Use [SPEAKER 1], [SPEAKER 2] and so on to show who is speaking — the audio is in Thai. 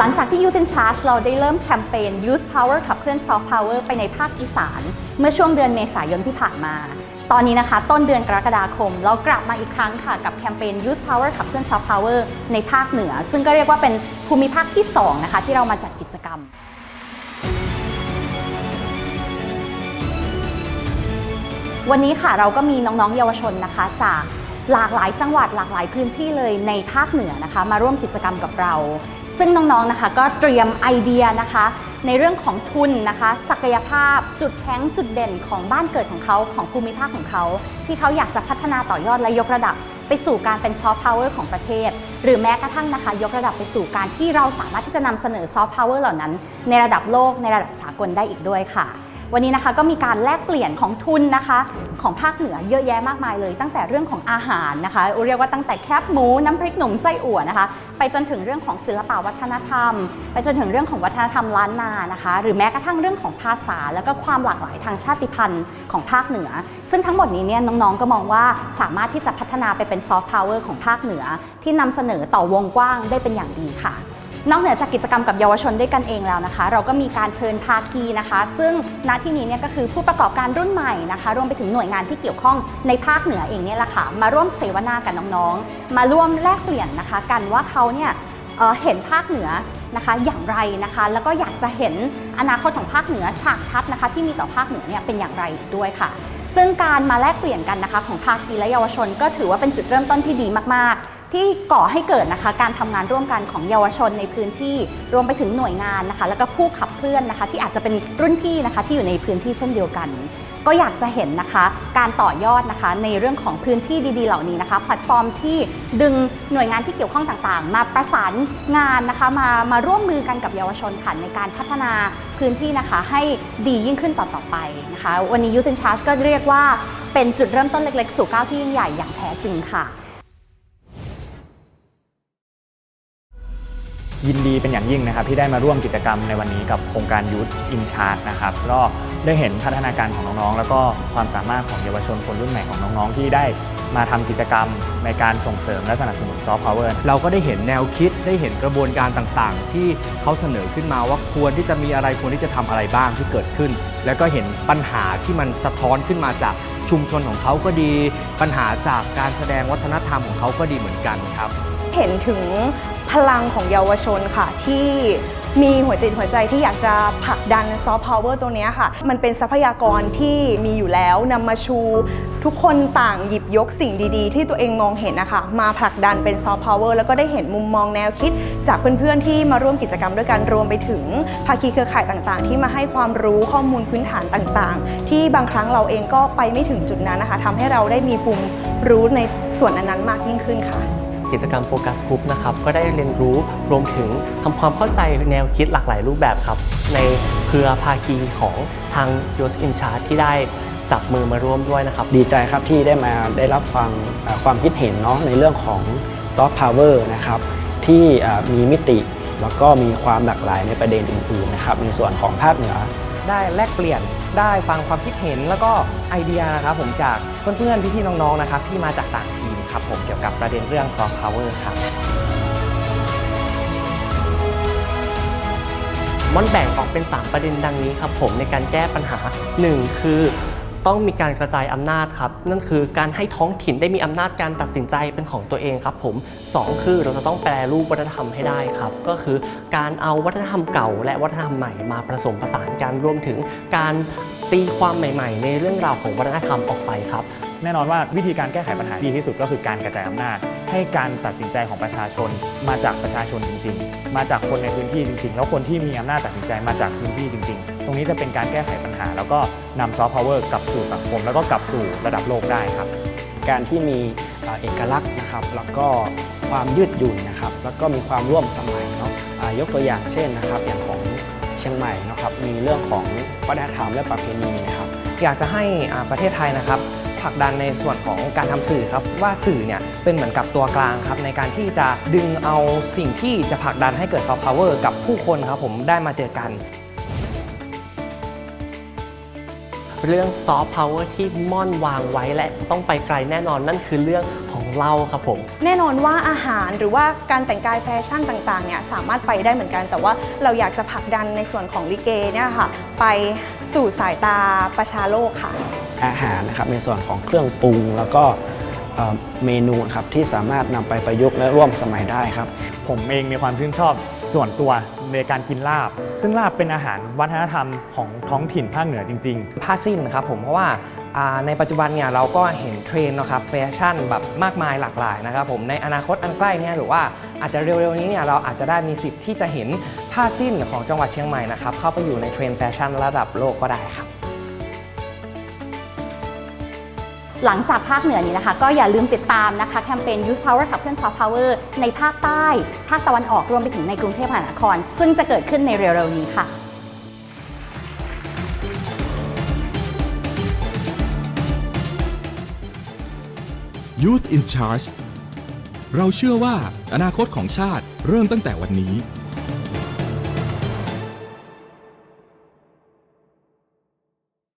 [SPEAKER 1] หลังจากที่ Youth in Charge เราได้เริ่มแคมเปญ Youth Power ขับเคลื่อน Soft Power ไปในภาคอีสาน เมื่อช่วงเดือนเมษายนที่ผ่านมา ตอนนี้นะคะ ต้นเดือนกรกฎาคม เรากลับมาอีกครั้งค่ะ กับแคมเปญ Youth Power ขับเคลื่อน Soft Power ในภาคเหนือ ซึ่งก็เรียกว่าเป็นภูมิภาคที่ 2 นะคะ ที่เรามาจัดกิจกรรมวันนี้ค่ะเราก็มีน้องๆ เยาวชนนะคะ จากหลากหลายจังหวัดหลากหลายพื้นที่เลยในภาคเหนือนะคะ มาร่วมกิจกรรมกับเรา ซึ่งน้องๆนะคะก็เตรียมไอเดียนะคะ ในเรื่องของทุนนะคะ ศักยภาพ จุดแข็งจุดเด่นของบ้านเกิดของเขาของภูมิภาคของเขา ที่เขาอยากจะพัฒนาต่อยอดและยกระดับไปสู่การเป็นซอฟต์พาวเวอร์ของประเทศ หรือแม้กระทั่งนะคะ ยกระดับไปสู่การที่เราสามารถที่จะนำเสนอซอฟต์พาวเวอร์เหล่านั้น ในระดับโลกในระดับสากลได้อีกด้วยค่ะ วันนี้นะคะก็มีการแลกเปลี่ยนของทุนนะคะ ของภาคเหนือเยอะแยะมากมายเลย ตั้งแต่เรื่องของอาหารนะคะเรียกว่าตั้งแต่แคบหมูน้ำพริกหนุ่มไส้อั่วนะคะ ไปจนถึงเรื่องของศิลปวัฒนธรรม ไปจนถึงเรื่องของวัฒนธรรมล้านนานะคะ หรือแม้กระทั่งเรื่องของภาษา แล้วก็ความหลากหลายทางชาติพันธุ์ของภาคเหนือ ซึ่งทั้งหมดนี้เนี่ยน้องๆก็มองว่าสามารถที่จะพัฒนาไปเป็นซอฟต์พาวเวอร์ของภาคเหนือ ที่นำเสนอต่อวงกว้างได้เป็นอย่างดีค่ะ นอกเหนือจากกิจกรรมกับเยาวชนด้วยกันเองแล้วนะคะ เราก็มีการเชิญภาคีนะคะ ซึ่งณที่นี้เนี่ยก็คือผู้ประกอบการรุ่นใหม่นะคะ รวมไปถึงหน่วยงานที่เกี่ยวข้องในภาคเหนือเองเนี่ยแหละค่ะมาร่วมเสวนากับน้องๆ มาร่วมแลกเปลี่ยนนะคะ กันว่าเขาเนี่ยเเห็นภาคเหนือนะคะอย่างไรนะคะ แล้วก็อยากจะเห็นอนาคตของภาคเหนือฉากทัศนะคะ ที่มีต่อภาคเหนือเนี่ยเป็นอย่างไรด้วยค่ะ ซึ่งการมาแลกเปลี่ยนกันนะคะของภาคีและเยาวชน ก็ถือว่าเป็นจุดเริ่มต้นที่ดีมากๆ ที่ก่อให้เกิดนะคะการทำงานร่วมกันของเยาวชนในพื้นที่รวมไปถึงหน่วยงานนะคะ แล้วก็ผู้ขับเคลื่อนนะคะ ที่อาจจะเป็นรุ่นพี่นะคะที่อยู่ในพื้นที่เช่นเดียวกัน ก็อยากจะเห็นนะคะการต่อยอดนะคะในเรื่องของพื้นที่ดีๆ เหล่านี้นะคะแพลตฟอร์มที่ดึงหน่วยงานที่เกี่ยวข้องต่างๆ มาประสานงานนะคะมามาร่วมมือกันกับเยาวชนค่ะในการพัฒนาพื้นที่นะคะให้ดียิ่งขึ้นต่อๆไปนะคะ วันนี้ Youth in Charge ก็เรียกว่าเป็นจุดเริ่มต้นเล็กๆ สู่ก้าวที่ยิ่งใหญ่อย่างแท้จริงค่ะ
[SPEAKER 2] ยินดีเป็นอย่างยิ่งนะครับที่ได้มาร่วมกิจกรรมในวันนี้กับโครงการยูทอินชาร์ e นะครับก็ได้เห็นพัฒนาการของน้องๆ แล้วก็ความสามารถของเยาวชนคนรุ่นใหม่ของน้องๆ ที่ได้มาทำกิจกรรมในการส่งเสริมและสนับสนุนซอฟต์พาวเวอร์
[SPEAKER 3] เราก็ได้เห็นแนวคิดได้เห็นกระบวนการต่างๆ ที่เขาเสนอขึ้นมาว่าควรที่จะมีอะไรควรที่จะทำอะไรบ้างที่เกิดขึ้น แล้วก็เห็นปัญหาที่มันสะท้อนขึ้นมาจากชุมชนของเขาก็ดี ปัญหาจากการแสดงวัฒนธรรมของเขาก็ดีเหมือนกันครับ
[SPEAKER 4] เห็นถึงพลังของเยาวชนค่ะ ที่มีหัวจิตหัวใจที่อยากจะผลักดันซอฟต์พาวเวอร์ตัวนี้ค่ะ มันเป็นทรัพยากรที่มีอยู่แล้วนำมาชู ทุกคนต่างหยิบยกสิ่งดีๆ ที่ตัวเองมองเห็นนะคะ มาผลักดันเป็นซอฟต์พาวเวอร์แล้วก็ได้เห็นมุมมองแนวคิด จากเพื่อนๆที่มาร่วมกิจกรรมด้วยกันรวมไปถึงภาคีเครือข่ายต่างๆ ที่มาให้ความรู้ข้อมูลพื้นฐานต่างๆ ที่บางครั้งเราเองก็ไปไม่ถึงจุดนั้นนะคะทำให้เราได้มีภูมิรู้ในส่วนนั้นๆมากยิ่งขึ้นค่ะ
[SPEAKER 5] กิจกรรมโฟกัสกรุ๊ปนะครับก็ได้เรียนรู้รวมถึงทำความเข้าใจแนวคิดหลากหลายรูปแบบครับในเครือภาคีของทาง y o s in Charge ที่ได้จับมือมาร่วมด้วยนะครับ
[SPEAKER 6] ดีใจครับที่ได้มาได้รับฟังเอ่อความคิดเห็นเนาะในเรื่องของซอฟต์พาวเวอร์นะครับที่เอ่อมีมิติแล้วก็มีความหลากหลายในประเด็นอื่นๆนะครับในส่วนของภาคเหนือ
[SPEAKER 7] ได้แลกเปลี่ยนได้ฟังความคิดเห็นแล้วก็ไอเดียนะครับผมจากเพื่อนๆพี่ๆน้องๆนะครับที่มาจากต่างทีม ครับผมเกี่ยวกับประเด็นเรื่อง soft power ครับ
[SPEAKER 5] มันแบ่งออกเป็น 3 ประเด็นดังนี้ครับผมในการแก้ปัญหา 1 คือต้องมีการกระจายอำนาจครับ นั่นคือการให้ท้องถิ่นได้มีอำนาจการตัดสินใจเป็นของตัวเองครับผม 2 คือเราจะต้องแปลรูปวัฒนธรรมให้ได้ครับ ก็คือการเอาวัฒนธรรมเก่า และวัฒนธรรมใหม่มาผสมผสานกันรวมถึงการตีความใหม่ ๆ ในเรื่องราวของวัฒนธรรมออกไปครับ
[SPEAKER 2] แน่นอนว่าวิธีการแก้ไขปัญหาดีที่สุดก็คือการกระจายอำนาจ ให้การตัดสินใจของประชาชนมาจากประชาชนจริง ๆ มาจากคนในพื้นที่จริง ๆ แล้วคนที่มีอำนาจตัดสินใจมาจากพื้นที่จริง ๆ ตรงนี้จะเป็นการแก้ไขปัญหา แล้วก็นำซอฟต์พาวเวอร์กลับสู่สังคม แล้วก็กลับสู่ระดับโลกได้ครับ
[SPEAKER 6] การที่มีเอ่อเอกลักษณ์นะครับ แล้วก็ความยืดหยุ่นนะครับ แล้วก็มีความร่วมสมัยเนาะอ่ายกตัวอย่างเช่นนะครับ อย่างของเชียงใหม่นะครับ มีเรื่องของวัฒนธรรมและประเพณีนะครับ
[SPEAKER 7] อยากจะให้อ่าประเทศไทยนะครับ ผลักดันในส่วนของการทำสื่อครับ ว่าสื่อเนี่ยเป็นเหมือนกับตัวกลางครับในการที่จะดึงเอาสิ่งที่จะผลักดันให้เกิดซอฟต์พาวเวอร์กับผู้คนครับผมได้มาเจอกัน
[SPEAKER 5] เรื่องซอฟต์พาวเวอร์ที่ม่อนวางไว้และต้องไปไกลแน่นอนนั่นคือเรื่องของเหล้าครับผม
[SPEAKER 4] แน่นอนว่าอาหารหรือว่าการแต่งกายแฟชั่นต่างๆเนี่ยสามารถไปได้เหมือนกัน แต่ว่าเราอยากจะผลักดันในส่วนของลิเกเนี่ยค่ะ ไปสู่สายตาประชาโลกค่ะ
[SPEAKER 6] อาหารนะครับในส่วนของเครื่องปรุง แล้วก็เอ่อเมนูนะครับที่สามารถนำไปประยุกต์และร่วมสมัยได้ครับ
[SPEAKER 2] ผมเองมีความชื่นชอบส่วนตัวในการกินลาบ ซึ่งลาบเป็นอาหารวัฒนธรรมของท้องถิ่นภาคเหนือจริงๆ
[SPEAKER 7] ผ้าสิ้นครับผมเพราะว่าอ่าในปัจจุบันเนี่ยเราก็เห็นเทรนด์นะครับแฟชั่นแบบมากมายหลากหลายนะครับผมในอนาคตอันใกล้เนี่ยหรือว่าอาจจะเร็วๆนี้เนี่ยเราอาจจะได้มีสิทธิ์ที่จะเห็นผ้าสิ้นของจังหวัดเชียงใหม่นะครับเข้าไปอยู่ในเทรนด์แฟชั่นระดับโลกก็ได้ครับ
[SPEAKER 1] หลังจากภาคเหนือนี้นะคะ ก็อย่าลืมติดตามนะคะแคมเปญ Youth Power ขับเคลื่อน Soft Power ในภาคใต้ ภาคตะวันออกรวมไปถึงในกรุงเทพมหานคร ซึ่งจะเกิดขึ้นในเร็วๆนี้ค่ะ
[SPEAKER 8] Youth in Charge เราเชื่อว่าอนาคตของชาติเริ่มตั้งแต่วันนี้